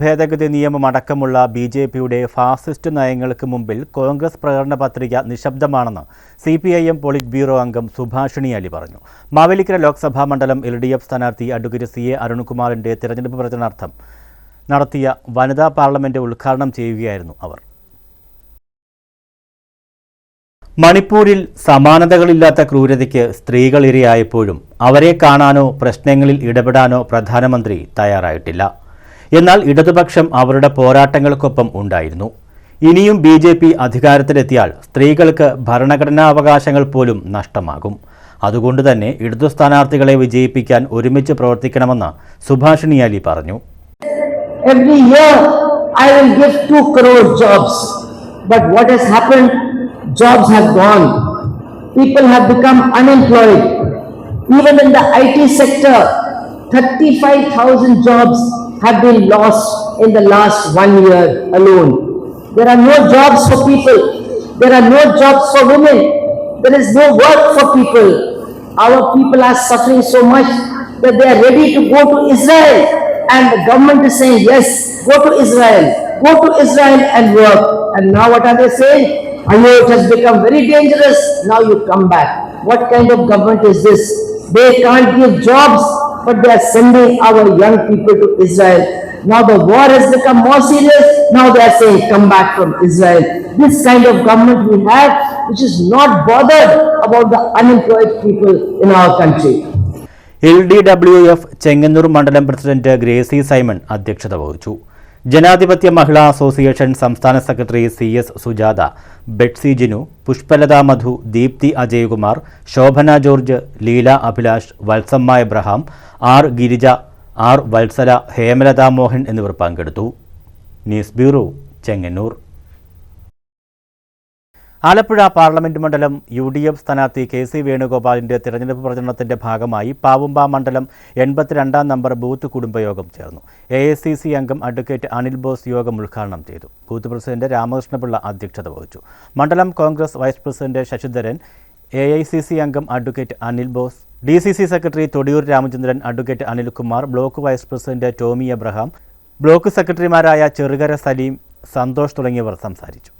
ഭേദഗതി നിയമം അടക്കമുള്ള ബി ജെ പിയുടെ ഫാസിസ്റ്റ് നയങ്ങൾക്ക് മുമ്പിൽ കോൺഗ്രസ് പ്രകടന പത്രിക നിശബ്ദമാണെന്ന് C P I M polit bureau അംഗം സുഭാഷിണി അലി പറഞ്ഞു. മാവേലിക്കര ലോക്സഭാ മണ്ഡലം എൽ ഡി എഫ് സ്ഥാനാർത്ഥി അഡ്വക്കേറ്റ് സി എ അരുൺകുമാറിന്റെ തിരഞ്ഞെടുപ്പ് പ്രചരണാർത്ഥം നടത്തിയ വനിതാ പാർലമെന്റ് ഉദ്ഘാടനം ചെയ്യുകയായിരുന്നു അവർ. മണിപ്പൂരിൽ സമാനതകളില്ലാത്ത ക്രൂരതയ്ക്ക് സ്ത്രീകൾ ഇരയായപ്പോഴും അവരെ കാണാനോ പ്രശ്നങ്ങളിൽ ഇടപെടാനോ പ്രധാനമന്ത്രി തയ്യാറായിട്ടില്ല. എന്നാൽ ഇടതുപക്ഷം അവരുടെ പോരാട്ടങ്ങൾക്കൊപ്പം ഉണ്ടായിരുന്നു ഇനിയും ബി ജെ പി അധികാരത്തിലെത്തിയാൽ സ്ത്രീകൾക്ക് ഭരണഘടനാ അവകാശങ്ങൾ പോലും നഷ്ടമാകും അതുകൊണ്ട് തന്നെ ഇടതു സ്ഥാനാർത്ഥികളെ വിജയിപ്പിക്കാൻ ഒരുമിച്ച് പ്രവർത്തിക്കണമെന്ന് സുഭാഷിണി അലി പറഞ്ഞു Every year I will give 2 crore jobs. But what has happened? Jobs have gone. People have become unemployed. Even in the IT sector, 35,000 jobs have been lost in the last one year alone. There are no jobs for people. There are no jobs for women. There is no work for people. Our people are suffering so much that they are ready to go to Israel. And the government is saying, yes, go to Israel. Go to Israel and work. And now what are they saying? I know it has become very dangerous. Now you come back. What kind of government is this? They can't give jobs, but they are sending our young people to Israel. Now the war has become more serious. Now they are saying, come back from Israel. This kind of government we have, which is not bothered about the unemployed people in our country. L D W F Chengannur മണ്ഡലം president Gracy Simon അധ്യക്ഷത വഹിച്ചു ജനാധിപത്യ മഹിളാ association സംസ്ഥാന secretary C S Sujatha Betsy Jinu Pushpalatha Madhu Deepthi Ajayakumar Shobhana George Leela Abhilash Valsamma Abraham R Girija R Vatsala Hemalatha Mohan എന്നിവർ പങ്കെടുത്തു. News bureau Chengannur. Alappuzha parliament മണ്ഡലം U D F സ്ഥാനാർത്ഥി K C വേണുഗോപാലിന്റെ തിരഞ്ഞെടുപ്പ് പ്രചരണത്തിന്റെ ഭാഗമായി പാവുമ്പ മണ്ഡലം എൺപത്തിരണ്ടാം number booth കുടുംബയോഗം ചേർന്നു. എ എ സി സി അംഗം അഡ്വക്കേറ്റ് അനിൽ ബോസ് യോഗം ഉദ്ഘാടനം ചെയ്തു. ബൂത്ത് പ്രസിഡന്റ് രാമകൃഷ്ണപിള്ള അധ്യക്ഷത വഹിച്ചു. മണ്ഡലം Congress vice president Sasidharan A I C C അംഗം advocate Anil Bose D C C secretary Thodiyoor Ramachandran advocate Anilkumar block vice president Tomy Abraham block സെക്രട്ടറിമാരായ ചെറുകര സലീം സന്തോഷ് തുടങ്ങിയവർ സംസാരിച്ചു.